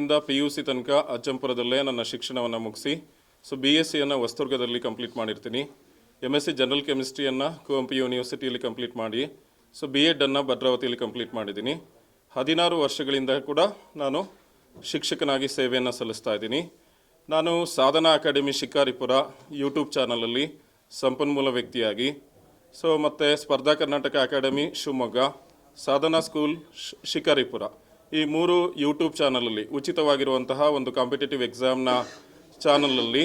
ಸಿಯಿಂದ P U C ತನಕ ಅಜ್ಜಂಪುರದಲ್ಲೇ ನನ್ನ ಶಿಕ್ಷಣವನ್ನು ಮುಗಿಸಿ, ಸೊ ಬಿ ಎಸ್ ಸಿಯನ್ನು ವಸ್ತುರ್ಗದಲ್ಲಿ ಕಂಪ್ಲೀಟ್ ಮಾಡಿರ್ತೀನಿ. ಎಂ ಎಸ್ ಸಿ ಜನರಲ್ ಕೆಮಿಸ್ಟ್ರಿಯನ್ನು ಕುವೆಂಪು ಯೂನಿವರ್ಸಿಟಿಯಲ್ಲಿ ಕಂಪ್ಲೀಟ್ ಮಾಡಿ, ಸೊ ಬಿ ಎಡನ್ನು ಭದ್ರಾವತಿಯಲ್ಲಿ ಕಂಪ್ಲೀಟ್ ಮಾಡಿದ್ದೀನಿ. ಹದಿನಾರು ವರ್ಷಗಳಿಂದ ಕೂಡ ನಾನು ಶಿಕ್ಷಕನಾಗಿ ಸೇವೆಯನ್ನು ಸಲ್ಲಿಸ್ತಾ ಇದ್ದೀನಿ. ನಾನು ಸಾಧನಾ ಅಕಾಡೆಮಿ ಶಿಕಾರಿಪುರ ಯೂಟ್ಯೂಬ್ ಚಾನಲಲ್ಲಿ ಸಂಪನ್ಮೂಲ ವ್ಯಕ್ತಿಯಾಗಿ, ಸೊ ಮತ್ತು ಸ್ಪರ್ಧಾ ಕರ್ನಾಟಕ ಅಕಾಡೆಮಿ ಶಿವಮೊಗ್ಗ, ಸಾಧನಾ ಸ್ಕೂಲ್ ಶಿಕಾರಿಪುರ. ಈ ಮೂರು ಯೂಟ್ಯೂಬ್ ಚಾನಲಲ್ಲಿ ಉಚಿತವಾಗಿರುವಂತಹ ಒಂದು ಕಾಂಪಿಟೇಟಿವ್ ಎಕ್ಸಾಮ್ನ ಚಾನಲಲ್ಲಿ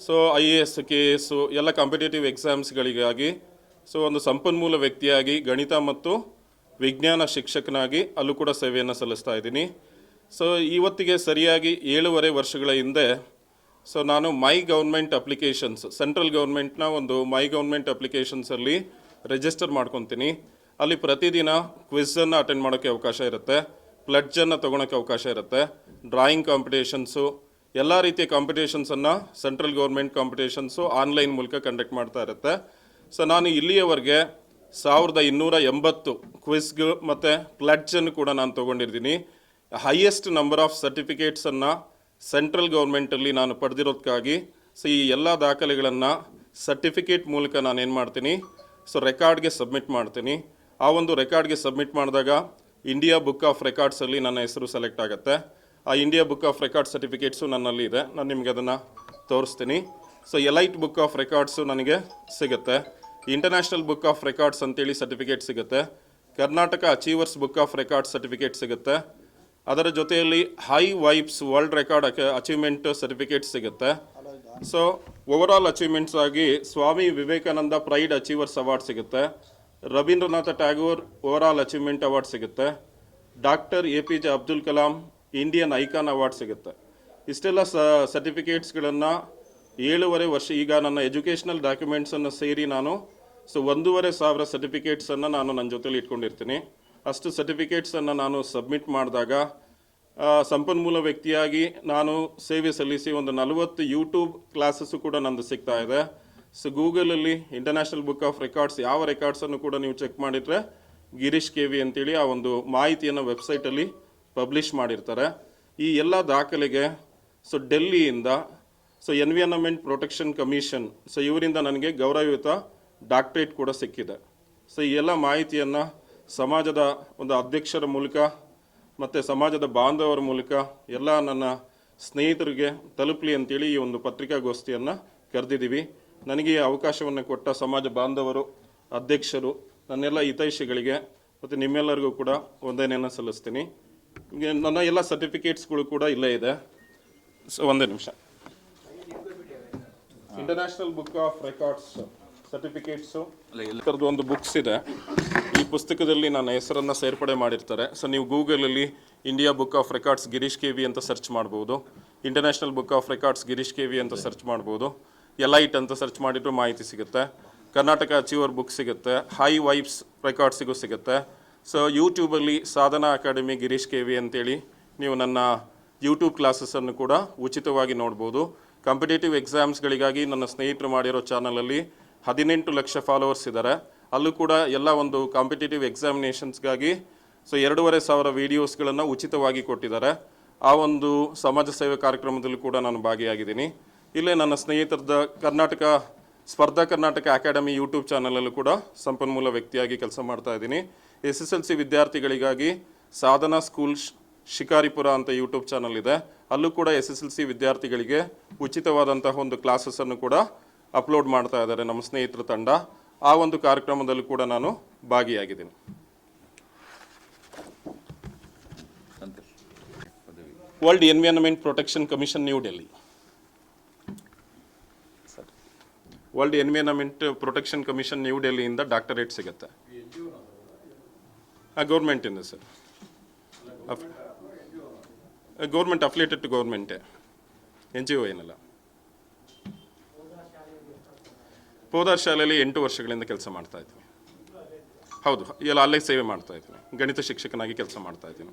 so I A S K S ಎಲ್ಲ ಕಾಂಪಿಟೇಟಿವ್ ಎಕ್ಸಾಮ್ಸ್ಗಳಿಗಾಗಿ ಸೊ ಒಂದು ಸಂಪನ್ಮೂಲ ವ್ಯಕ್ತಿಯಾಗಿ, ಗಣಿತ ಮತ್ತು ವಿಜ್ಞಾನ ಶಿಕ್ಷಕನಾಗಿ ಅಲ್ಲೂ ಕೂಡ ಸೇವೆಯನ್ನು ಸಲ್ಲಿಸ್ತಾ ಇದ್ದೀನಿ. ಸೊ ಇವತ್ತಿಗೆ ಸರಿಯಾಗಿ ಏಳೂವರೆ ವರ್ಷಗಳ ಹಿಂದೆ ಸೊ ನಾನು ಮೈ ಗೌರ್ಮೆಂಟ್ ಅಪ್ಲಿಕೇಶನ್ಸ್ ಸೆಂಟ್ರಲ್ ಗೌರ್ಮೆಂಟ್ನ ಒಂದು ಮೈ ಗೌರ್ಮೆಂಟ್ ಅಪ್ಲಿಕೇಶನ್ಸಲ್ಲಿ ರಿಜಿಸ್ಟರ್ ಮಾಡ್ಕೊತೀನಿ. ಅಲ್ಲಿ ಪ್ರತಿದಿನ ಕ್ವಿಝನ್ನು ಅಟೆಂಡ್ ಮಾಡೋಕ್ಕೆ ಅವಕಾಶ ಇರುತ್ತೆ. ಪ್ಲಡ್ಜನ್ನು ತೊಗೊಳಕ್ಕೆ ಅವಕಾಶ ಇರುತ್ತೆ. ಡ್ರಾಯಿಂಗ್ ಕಾಂಪಿಟೇಷನ್ಸು, ಎಲ್ಲ ರೀತಿಯ ಕಾಂಪಿಟೇಷನ್ಸನ್ನು ಸೆಂಟ್ರಲ್ ಗೌರ್ಮೆಂಟ್ ಕಾಂಪಿಟೇಷನ್ಸು ಆನ್ಲೈನ್ ಮೂಲಕ ಕಂಡಕ್ಟ್ ಮಾಡ್ತಾ ಇರುತ್ತೆ. ಸೊ ನಾನು ಇಲ್ಲಿಯವರೆಗೆ ಸಾವಿರದ ಇನ್ನೂರ ಎಂಬತ್ತು ಕ್ವಿಸ್ಗು ಮತ್ತು ಪ್ಲಡ್ಜನ್ನು ಕೂಡ ನಾನು ತೊಗೊಂಡಿರ್ತೀನಿ. ಹೈಯೆಸ್ಟ್ ನಂಬರ್ ಆಫ್ ಸರ್ಟಿಫಿಕೇಟ್ಸನ್ನು ಸೆಂಟ್ರಲ್ ಗೌರ್ಮೆಂಟಲ್ಲಿ ನಾನು ಪಡೆದಿರೋದಕ್ಕಾಗಿ ಸೊ ಈ ಎಲ್ಲ ದಾಖಲೆಗಳನ್ನು ಸರ್ಟಿಫಿಕೇಟ್ ಮೂಲಕ ನಾನು ಏನು ಮಾಡ್ತೀನಿ ಸೊ ರೆಕಾರ್ಡ್ಗೆ ಸಬ್ಮಿಟ್ ಮಾಡ್ತೀನಿ. ಆ ಒಂದು ರೆಕಾರ್ಡ್ಗೆ ಸಬ್ಮಿಟ್ ಮಾಡಿದಾಗ ಇಂಡಿಯಾ ಬುಕ್ ಆಫ್ ರೆಕಾರ್ಡ್ಸಲ್ಲಿ ನನ್ನ ಹೆಸರು ಸೆಲೆಕ್ಟ್ ಆಗುತ್ತೆ. ಆ India book of record certificates ನನ್ನಲ್ಲಿ ಇದೆ. ನಾನು ನಿಮಗೆ ಅದನ್ನು ತೋರಿಸ್ತೀನಿ. So elite book of records ನನಗೆ ಸಿಗುತ್ತೆ. ಇಂಟರ್ನ್ಯಾಷನಲ್ ಬುಕ್ ಆಫ್ ರೆಕಾರ್ಡ್ಸ್ ಅಂತೇಳಿ ಸರ್ಟಿಫಿಕೇಟ್ ಸಿಗುತ್ತೆ. Karnataka achievers book of record certificate ಸಿಗುತ್ತೆ. ಅದರ ಜೊತೆಯಲ್ಲಿ high vibes world record achievement certificate ಸಿಗುತ್ತೆ. ಸೊ ಓವರ್ ಅಚೀವ್ಮೆಂಟ್ಸ್ ಆಗಿ Swami Vivekananda pride achievers award ಸಿಗುತ್ತೆ. Rabindranath Tagore over all achievement award ಸಿಗುತ್ತೆ. Doctor A P J Abdul Kalam Indian icon award ಸಿಗುತ್ತೆ. ಇಷ್ಟೆಲ್ಲ ಸ, ಸರ್ಟಿಫಿಕೇಟ್ಸ್ಗಳನ್ನು ಏಳುವರೆ ವರ್ಷ, ಈಗ ನನ್ನ ಎಜುಕೇಷನಲ್ ಡಾಕ್ಯುಮೆಂಟ್ಸನ್ನು ಸೇರಿ ನಾನು, ಸೊ ಒಂದೂವರೆ ಸಾವಿರ ಸರ್ಟಿಫಿಕೇಟ್ಸನ್ನು ನಾನು ನನ್ನ ಜೊತೆಲಿ ಇಟ್ಕೊಂಡಿರ್ತೀನಿ. ಅಷ್ಟು ಸರ್ಟಿಫಿಕೇಟ್ಸನ್ನು ನಾನು ಸಬ್ಮಿಟ್ ಮಾಡಿದಾಗ ಸಂಪನ್ಮೂಲ ವ್ಯಕ್ತಿಯಾಗಿ ನಾನು ಸೇವೆ ಸಲ್ಲಿಸಿ ಒಂದು ನಲವತ್ತು ಯೂಟ್ಯೂಬ್ ಕ್ಲಾಸಸ್ಸು ಕೂಡ ನಂದು ಸಿಗ್ತಾ ಇದೆ. ಸೊ ಗೂಗಲಲ್ಲಿ ಇಂಟರ್ನ್ಯಾಷನಲ್ ಬುಕ್ ಆಫ್ ರೆಕಾರ್ಡ್ಸ್, ಯಾವ ರೆಕಾರ್ಡ್ಸನ್ನು ಕೂಡ ನೀವು ಚೆಕ್ ಮಾಡಿದರೆ ಗಿರೀಶ್ ಕೆ ವಿ ಅಂತೇಳಿ ಆ ಒಂದು ಮಾಹಿತಿಯನ್ನು ವೆಬ್ಸೈಟಲ್ಲಿ ಪಬ್ಲಿಷ್ ಮಾಡಿರ್ತಾರೆ. ಈ ಎಲ್ಲ ದಾಖಲೆಗೆ so ಡೆಲ್ಲಿಯಿಂದ so environment protection commission so ಇವರಿಂದ ನನಗೆ ಗೌರವಯುತ ಡಾಕ್ಟ್ರೇಟ್ ಕೂಡ ಸಿಕ್ಕಿದೆ. ಸೊ ಈ ಎಲ್ಲ ಮಾಹಿತಿಯನ್ನು ಸಮಾಜದ ಒಂದು ಅಧ್ಯಕ್ಷರ ಮೂಲಕ ಮತ್ತು ಸಮಾಜದ ಬಾಂಧವರ ಮೂಲಕ ಎಲ್ಲ ನನ್ನ ಸ್ನೇಹಿತರಿಗೆ ತಲುಪಲಿ ಅಂತೇಳಿ ಈ ಒಂದು ಪತ್ರಿಕಾಗೋಷ್ಠಿಯನ್ನು ಕರೆದಿದ್ದೀವಿ. ನನಗೆ ಈ ಅವಕಾಶವನ್ನು ಕೊಟ್ಟ ಸಮಾಜ ಬಾಂಧವರು, ಅಧ್ಯಕ್ಷರು ನನ್ನೆಲ್ಲ ಹಿತೈಷಿಗಳಿಗೆ ಮತ್ತು ನಿಮ್ಮೆಲ್ಲರಿಗೂ ಕೂಡ ವಂದನೆಯನ್ನು ಸಲ್ಲಿಸ್ತೀನಿ. ನಿಮಗೆ ನನ್ನ ಎಲ್ಲ ಸರ್ಟಿಫಿಕೇಟ್ಸ್ಗಳು ಕೂಡ ಇಲ್ಲೇ ಇದೆ. ಸೊ ಒಂದೇ ನಿಮಿಷ. International book of records certificates ಥರದ್ದು ಒಂದು ಬುಕ್ಸ್ ಇದೆ. ಈ ಪುಸ್ತಕದಲ್ಲಿ ನನ್ನ ಹೆಸರನ್ನು ಸೇರ್ಪಡೆ ಮಾಡಿರ್ತಾರೆ. ಸೊ ನೀವು ಗೂಗಲಲ್ಲಿ India book of records Girish K V ಅಂತ ಸರ್ಚ್ ಮಾಡ್ಬೋದು. International book of records Girish K V ಅಂತ ಸರ್ಚ್ ಮಾಡ್ಬೋದು. ಎಲೈಟ್ ಅಂತ ಸರ್ಚ್ ಮಾಡಿದ್ರು ಮಾಹಿತಿ ಸಿಗುತ್ತೆ. ಕರ್ನಾಟಕ ಅಚೀವರ್ ಬುಕ್ ಸಿಗುತ್ತೆ ಹೈ ವೈಬ್ಸ್ ರೆಕಾರ್ಡ್ಸಿಗೂ ಸಿಗುತ್ತೆ. ಸೊ ಯೂಟ್ಯೂಬಲ್ಲಿ Sadhana academy Girish K V ಅಂತೇಳಿ ನೀವು ನನ್ನ ಯೂಟ್ಯೂಬ್ ಕ್ಲಾಸಸ್ಸನ್ನು ಕೂಡ ಉಚಿತವಾಗಿ ನೋಡ್ಬೋದು. ಕಾಂಪಿಟೇಟಿವ್ ಎಕ್ಸಾಮ್ಸ್ಗಳಿಗಾಗಿ ನನ್ನ ಸ್ನೇಹಿತರು ಮಾಡಿರೋ ಚಾನಲಲ್ಲಿ ಹದಿನೆಂಟು ಲಕ್ಷ ಫಾಲೋವರ್ಸ್ ಇದ್ದಾರೆ. ಅಲ್ಲೂ ಕೂಡ ಎಲ್ಲ ಒಂದು ಕಾಂಪಿಟೇಟಿವ್ ಎಕ್ಸಾಮಿನೇಷನ್ಸ್ಗಾಗಿ ಸೊ, ಎರಡೂವರೆ ಸಾವಿರ ವೀಡಿಯೋಸ್ಗಳನ್ನು ಉಚಿತವಾಗಿ ಕೊಟ್ಟಿದ್ದಾರೆ. ಆ ಒಂದು ಸಮಾಜ ಸೇವೆ ಕಾರ್ಯಕ್ರಮದಲ್ಲೂ ಕೂಡ ನಾನು ಭಾಗಿಯಾಗಿದ್ದೀನಿ. ಇಲ್ಲೇ ನನ್ನ ಸ್ನೇಹಿತರದ ಕರ್ನಾಟಕ ಸ್ಪರ್ಧಾ ಕರ್ನಾಟಕ ಅಕಾಡೆಮಿ ಯೂಟ್ಯೂಬ್ ಚಾನಲಲ್ಲೂ ಕೂಡ ಸಂಪನ್ಮೂಲ ವ್ಯಕ್ತಿಯಾಗಿ ಕೆಲಸ ಮಾಡ್ತಾ ಇದ್ದೀನಿ. ಎಸ್ ಎಸ್ ಎಲ್ ಸಿ ವಿದ್ಯಾರ್ಥಿಗಳಿಗಾಗಿ ಸಾಧನಾ ಸ್ಕೂಲ್ ಶಿಕಾರಿಪುರ ಅಂತ ಯೂಟ್ಯೂಬ್ ಚಾನಲ್ ಇದೆ. ಅಲ್ಲೂ ಕೂಡ ಎಸ್ ಎಸ್ ಎಲ್ ಸಿ ವಿದ್ಯಾರ್ಥಿಗಳಿಗೆ ಉಚಿತವಾದಂತಹ ಒಂದು ಕ್ಲಾಸಸ್ಸನ್ನು ಕೂಡ ಅಪ್ಲೋಡ್ ಮಾಡ್ತಾ ಇದ್ದಾರೆ ನಮ್ಮ ಸ್ನೇಹಿತರ ತಂಡ. ಆ ಒಂದು ಕಾರ್ಯಕ್ರಮದಲ್ಲೂ ಕೂಡ ನಾನು ಭಾಗಿಯಾಗಿದ್ದೀನಿ. World environment protection commission new Delhi world environment protection commission new ಡೆಲ್ಲಿಯಿಂದ doctorate ಸಿಗುತ್ತೆ. ಗೌರ್ಮೆಂಟಿಂದ ಸರ್ ಗೌರ್ಮೆಂಟ್ ಅಫ್ಲೇಟೆಡ್ ಟು ಗೌರ್ಮೆಂಟೇ ಎನ್ ಜಿ ಒ ಏನಲ್ಲ. ಪೋದಾರ್ ಶಾಲೆಯಲ್ಲಿ ಎಂಟು ವರ್ಷಗಳಿಂದ ಕೆಲಸ ಮಾಡ್ತಾ ಇದ್ದೀನಿ. ಹೌದು, ಎಲ್ಲ ಅಲ್ಲೇ ಸೇವೆ ಮಾಡ್ತಾ ಇದ್ದೀನಿ. ಗಣಿತ ಶಿಕ್ಷಕನಾಗಿ ಕೆಲಸ ಮಾಡ್ತಾ ಇದ್ದೀನಿ.